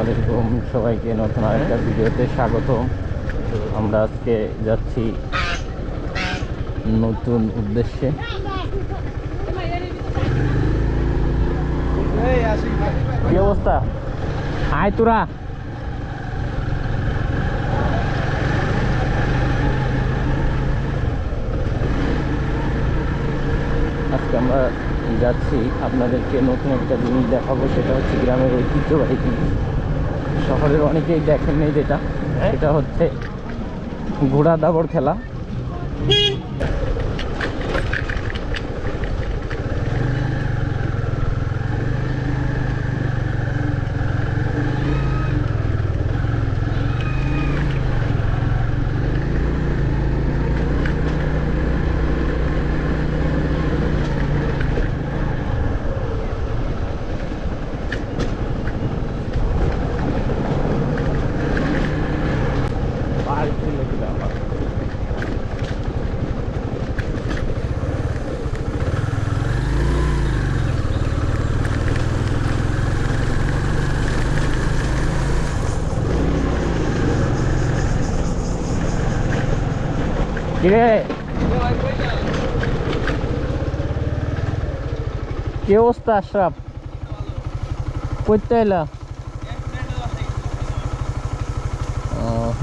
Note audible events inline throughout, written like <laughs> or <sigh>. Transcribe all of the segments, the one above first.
আলাইকুম সবাইকে নতুন আরেকটা ভিডিওতে স্বাগত। আমরা আজকে যাচ্ছি নতুন উদ্দেশ্যে। কি অবস্থা? আয় তোরা। আজকে আমরা যাচ্ছি আপনাদেরকে নতুন একটা জিনিস দেখাবো সেটা হচ্ছে গ্রামের ঐতিহ্যবাহী জিনিস। শহরের অনেকেই দেখেন নেই যেটা। সেটা হচ্ছে ঘোড়া দাবড় খেলা কিরে কি অবস্থা আশরাফ? করতে এলা?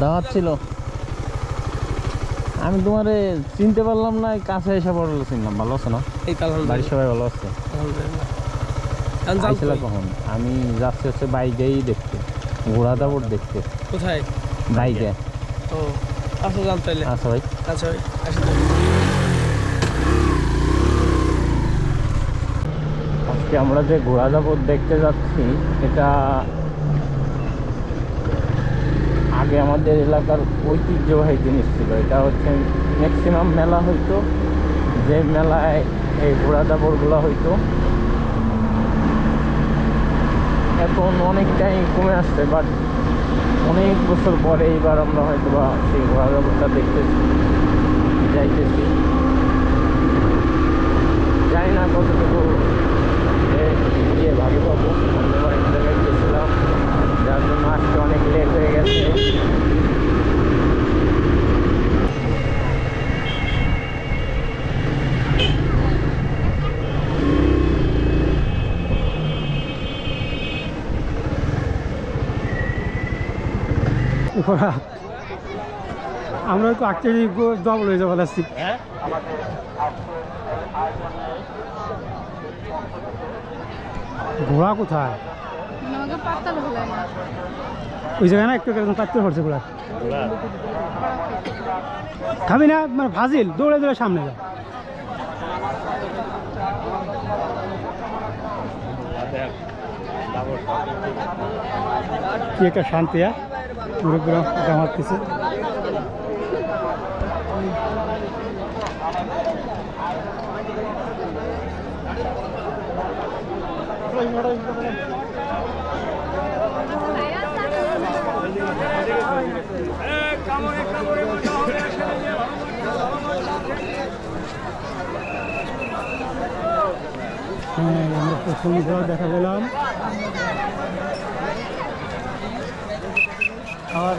দাওয়াত ছিল আমি তোমারে চিনতে পারলাম না কাছে এসে পড়ল চিনলাম। ভালো আছে না? বাড়ির সবাই ভালো আছে? কখন? আমি যাচ্ছি হচ্ছে বাইকেই দেখতে ঘোড়া দাবড় দেখতে। কোথায়? বাইকে আচ্ছা ভাই। আচ্ছা ভাই আসি তো। আজকে আমরা যে ঘোড়া দাবড় দেখতে যাচ্ছি, এটা আগে আমাদের এলাকার ঐতিহ্যবাহী জিনিস ছিল। এটা হচ্ছে ম্যাক্সিমাম মেলা হইতো, যে মেলায় এই ঘোড়া দাবড়গুলো হইতো। এখন অনেকটাই কমে আসছে বাট অনেক বছর পরে এইবার আমরা হয়তো বা সেই ঘোড়া দাবড়টা দেখতেছি, যাইতেছি। জানি না কতটুকু গিয়ে ভালো পাবো। আমরা এক জায়গায় গেছিলাম যার জন্য আজকে অনেক লেট হয়ে? গেছে আমরা তো actually গো- ডবল হয়ে যাব আসছি ঘোড়া কোথায়? পাত্তা ওই জায়গায় না একটু একদম কাটতে পড়ছে ঘোড়া। খাবি না? মানে ভাজিল দৌড়ে দৌড়ে সামনে যা। কি একটা শান্তি হ্যাঁ? পুরো পুরো আমরা প্রথম ঘোড়া দেখা পেলাম খাওয়ার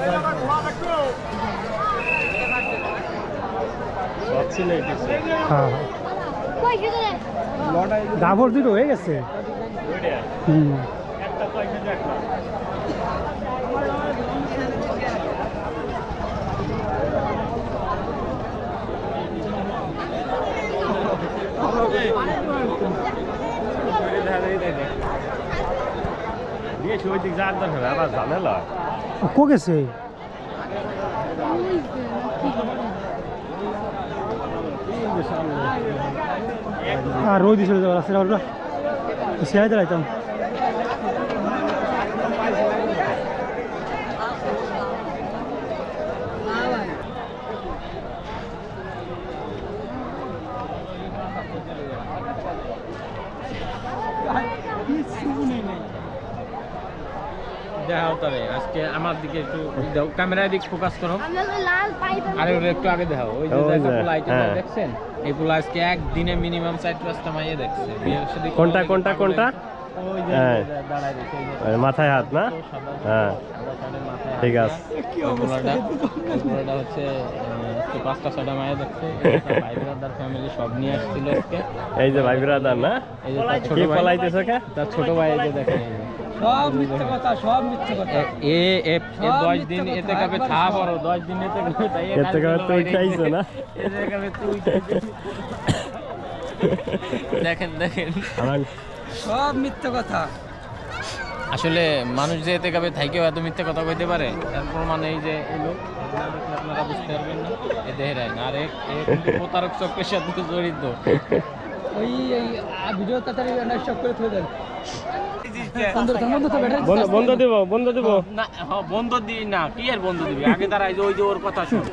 হ্যাঁ কই গেলে দুটো হয়ে গেছে। কো গেছে? আর রোদ চলে যাওয়ার সেরাই দাঁড়াইতাম দেখাও তবে আজকে আমার দিকে একটু ক্যামেরার দিক ফোকাস করো। আরে একটু আগে দেখাও। ওই যে আইটেম হ্যাঁ। দেখছেন? এই পোলা আজকে একদিনে মিনিমাম চার পাঁচটা মাইয়ে দেখছে। কোনটা কোনটা কোনটা? হ্যাঁ। মাথায় হাত না? হ্যাঁ। ঠিক আছে। হচ্ছে পাঁচটা ছটা মায়ে দেখছে। ভাই ব্রাদার ফ্যামিলি সব নিয়ে আসছিল এই যে ভাই ব্রাদার না? এই যে তার ছোট ফলাইতেছে তার ছোট ভাই এই যে দেখেন। সব মিথ্যে কথা সব মিথ্যে কথা। এ- এ এ এ সব দশ মিথ্যে দিন এতে থা বড় দশ দিন এতে তাই এতে তুই। না? এতে তুই দেখেন দেখেন। সব মিথ্যে কথা। আসলে মানুষ যে এতে কাপে থাইকেও এত মিথ্যে কথা কইতে পারে তার প্রমাণ এই যে এই লোক আপনারা বুঝতে পারবেন না এ দেহেরায় না আর এ এ কিন্তু প্রতারক চক্রের সাথে জড়িত। ওই ভিডিও তাড়াতাড়ি স্টপ করে থয়ে দেন। বন্ধ দিব বন্ধ দিব। না হ্যাঁ, বন্ধ দিই না কি আর বন্ধ দিবি? আগে দাঁড়াই যে ওই যে ওর কথা শুন।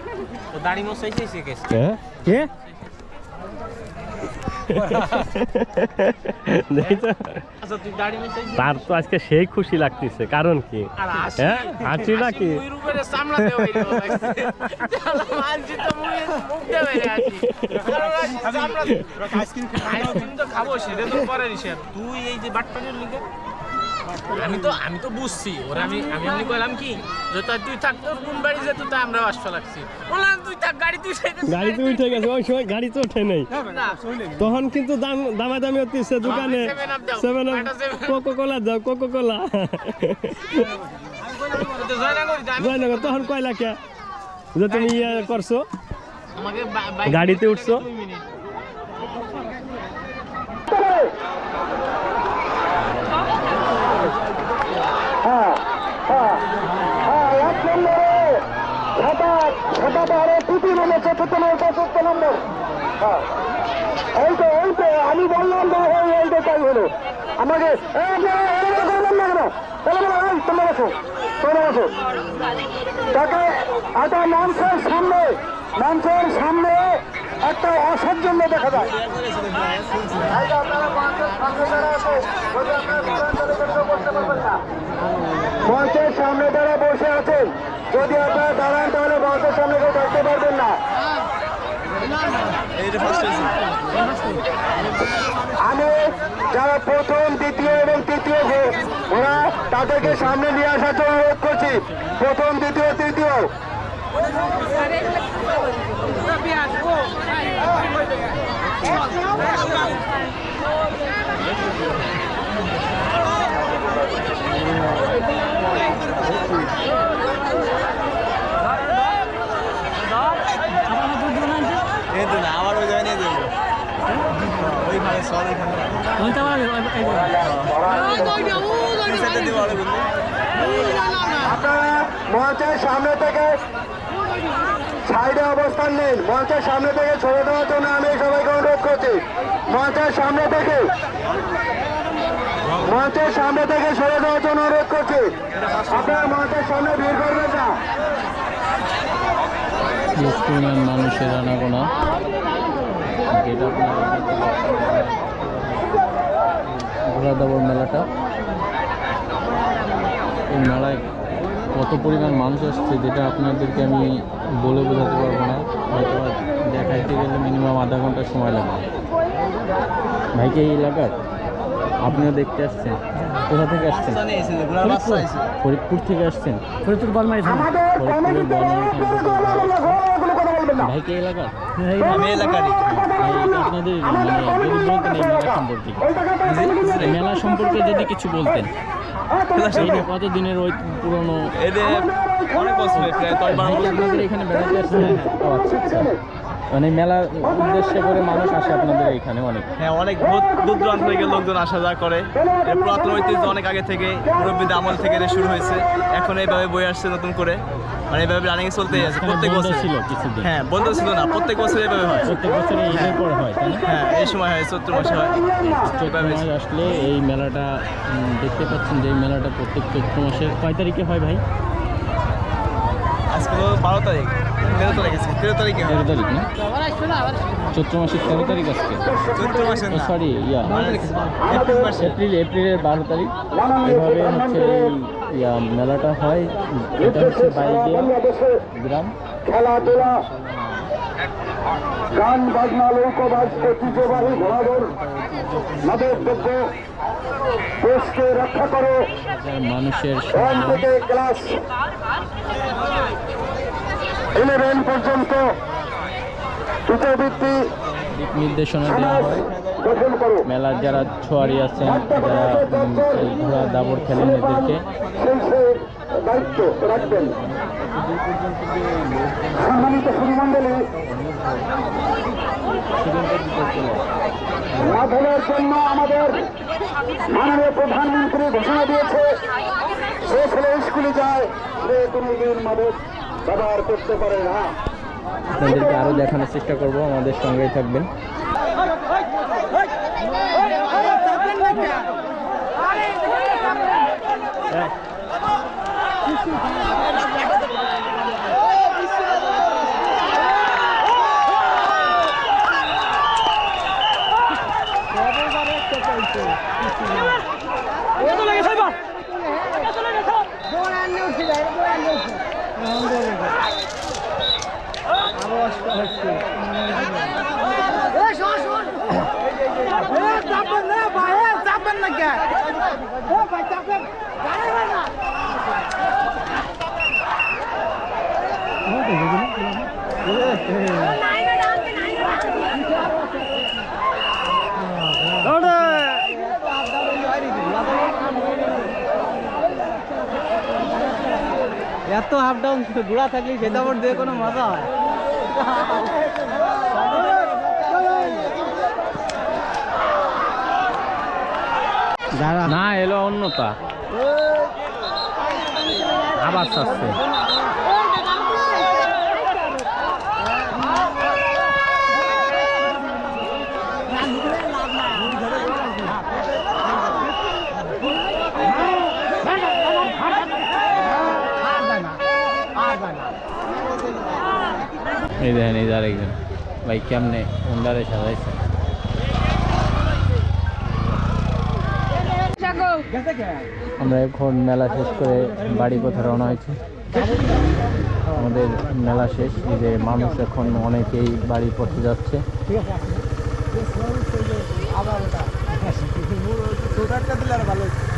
তো দাড়ি মশাইছে সে গেছে কে কে দেখছ আচ্ছা তুই দাড়ি মশাইছিস তার তো আজকে সেই খুশি লাগতেছে কারণ কি হ্যাঁ হাসি নাকি তুই এই যে বাটপাটির লিগে আমি তো আমি তো বুঝছি। ওরা আমি আমি এমনি কইলাম কি যে তা তুই থাক তোর কোন বাড়ি যেত তা আমরা আসতে লাগছি। বললাম তুই থাক গাড়ি তুই সেটা গাড়িতে উঠে গেছে ওই সময় গাড়ি তো ওঠে নাই। তখন কিন্তু দাম দামা দামি হচ্ছে দোকানে। Seven Up। কোকো কোলা দাও কোকো কোলা জয়নগর তখন কয়লা কে যে তুমি ইয়ে করছ? আমাকে বা- এই তো এই তো আমি বললাম তো তাই হলো আমাকে না তোমরা বসো তোমরা বসো তাকে একটা মানুষের সামনে মানুষের সামনে একটা অসহ্যন্য দেখা যায় না। মঞ্চের সামনে যারা বসে আছেন যদি আপনারা দাঁড়ান তাহলে মঞ্চের সামনে কেউ থাকতে পারবেন না আমি যারা প্রথম, দ্বিতীয় এবং তৃতীয় ওরা তাদেরকে সামনে নিয়ে আসার জন্য অনুরোধ করছি। প্রথম, দ্বিতীয়, তৃতীয়। মঞ্চের সামনে থেকে সাইডে অবস্থান সামনে থেকে সরে দেওয়ার জন্য আমি সবাইকে অনুরোধ করছি। মঞ্চের সামনে থেকে মঞ্চের সামনে থেকে সরে দেওয়ার জন্য অনুরোধ করছি। আপনারা মঞ্চের সামনে ভিড় করবেন না। পরিমাণ মানুষের আনাগোনা। যেটা আপনারা ঘোড়াদাবর মেলাটা। এই মেলায় কত পরিমাণ মানুষ আসছে যেটা আপনাদেরকে আমি বলে বোঝাতে পারব না। হয়তো দেখাইতে গেলে মিনিমাম আধা ঘণ্টা সময় লাগবে। ভাইকে এই এলাকার? আপনিও দেখতে আসছেন। কোথা থেকে আসছেন? ফরিদপুর? থেকে আসছেন? ফরিদপুর বলমাই আমাদের ফরিদপুরের কমিটিতে বর্ণনা কোনো কথা বলবেন না ভাই কে এলাকার? আমি এলাকারই। আপনাদের মানে যদি বলতেন এই মেলা সম্পর্কে। মেলা সম্পর্কে যদি কিছু বলতেন। কত দিনের ওই পুরনো অনেক বছর প্রায় আপনাদের এখানে বেড়াতে আসছেন? আচ্ছা আচ্ছা। মানে মেলা উদ্দেশ্যে করে মানুষ আসে আপনাদের এখানে অনেক। হ্যাঁ অনেক দূর দূরান্ত থেকে লোকজন আসা যাওয়া করে। এর পুরাতন ঐতিহ্য অনেক আগে থেকে মুরব্বীদের আমল থেকে শুরু হয়েছে। এখন এইভাবে বই আসছে নতুন করে। মানে এইভাবে রানিং চলতেই আছে প্রত্যেক বছর ছিল কিছুদিন। হ্যাঁ বন্ধ ছিল না প্রত্যেক বছর এইভাবে হয়। প্রত্যেক বছরে ঈদের পরে হয় তাই না? হ্যাঁ এই সময় হয় চৈত্র মাসে হয়। চৈত্র মাস আসলে এই মেলাটা দেখতে পাচ্ছেন যে এই মেলাটা প্রত্যেক চৈত্র মাসের কয় তারিখে হয় ভাই? আজকে হলো বারো তারিখ। তেরো তারিখ আছে তেরো তারিখে তেরো তারিখ না? চৈত্র মাসের তেরো তারিখ আজকে। চৈত্র সরি ইয়া। এপ্রিল এপ্রিল এপ্রিলের বারো তারিখ। এভাবে হচ্ছে ইয়া মেলাটা হয়। এটা হচ্ছে গ্রাম। খেলাধুলা গান বাজনা লৌকবাজ ঐতিহ্যবাহী ঘোড়াদৌড় মাদক দ্রব্য দেশকে রক্ষা করো। মানুষের থেকে ক্লাস ইলেভেন পর্যন্ত তৃতীয়বৃত্তি দিক নির্দেশনা দেওয়া হয়। মেলার যারা ছোয়ারি আছেন যারা ঘোড়া দাবর খেলেন এদেরকে। দায়িত্ব রাখবেন। সম্মানিত মাধবের জন্য আমাদের মাননীয় প্রধানমন্ত্রী ঘোষণা দিয়েছে সে ছেলে স্কুলে যায় সে কোনোদিন মাদক ব্যবহার করতে পারে না আপনাদেরকে আরও দেখানোর চেষ্টা করব আমাদের সঙ্গেই থাকবেন এত হাফ ডাউন ঘোড়া থাকলে সেটা আবার দিয়ে কোনো মজা হয়। না এলো অন্যতা আবার আসছে এই দেখেন এই আরেকজন। ভাই কেমনে উন্ডারে সাজাইছে। আমরা এখন মেলা শেষ করে বাড়ি কোথাও রওনা হয়েছি। আমাদের মেলা শেষ। এই যে মানুষ এখন অনেকেই বাড়ি পড়তে যাচ্ছে। দশটা <laughs>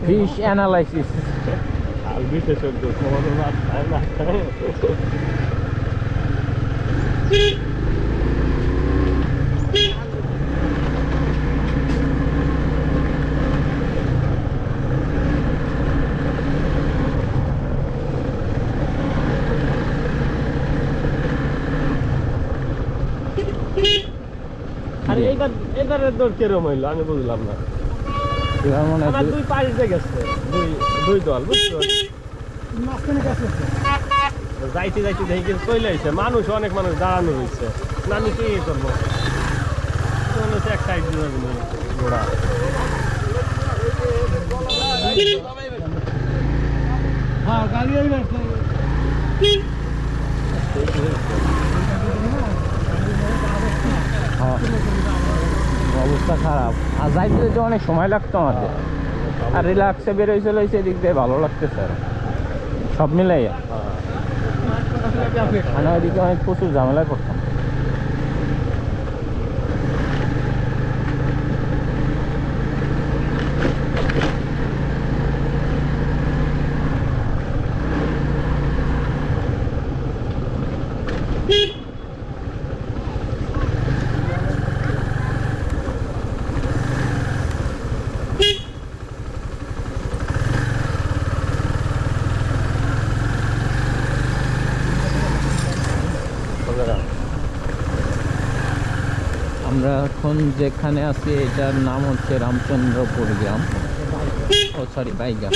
ফিশ অ্যানালাইসিস বিশেষজ্ঞ সমাজের আরে এটা এটার দর কিরম হইল? আমি বুঝলাম না। এবার মনে হয় দুই পাশে গেছে। দুই দুই দল বুঝছ যাইতে যাইতে দেখি কিন্তু চলে আসছে। মানুষ অনেক মানুষ দাঁড়ানো রয়েছে না আমি কি করব? মনে হচ্ছে এক সাইড দিয়ে ঘোড়া। হ্যাঁ গাড়ি হ্যাঁ। অবস্থা খারাপ। আর যাইতে যেতে অনেক সময় লাগতো আমাদের। আর রিল্যাক্সে বেরোইছে লইছে এদিক দিয়ে ভালো লাগতেছে আর। সব মিলাইয়া। মানে ওইদিকে অনেক প্রচুর ঝামেলায় পড়তাম আমরা এখন যেখানে আছি এটার নাম হচ্ছে রামচন্দ্রপুর গ্রাম। ও সরি বাইগ্রাম।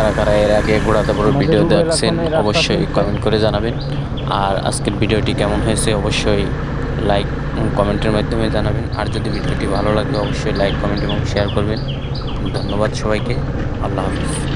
কারা কারা এর আগে গোড়াতাপুর আমাদের ভিডিও দেখছেন অবশ্যই কমেন্ট করে জানাবেন। আর আজকের ভিডিওটি কেমন হয়েছে অবশ্যই লাইক কমেন্টের মাধ্যমে জানাবেন। আর যদি ভিডিওটি ভালো লাগে অবশ্যই লাইক কমেন্ট এবং শেয়ার করবেন। ধন্যবাদ সবাইকে। আল্লাহ হাফিজ।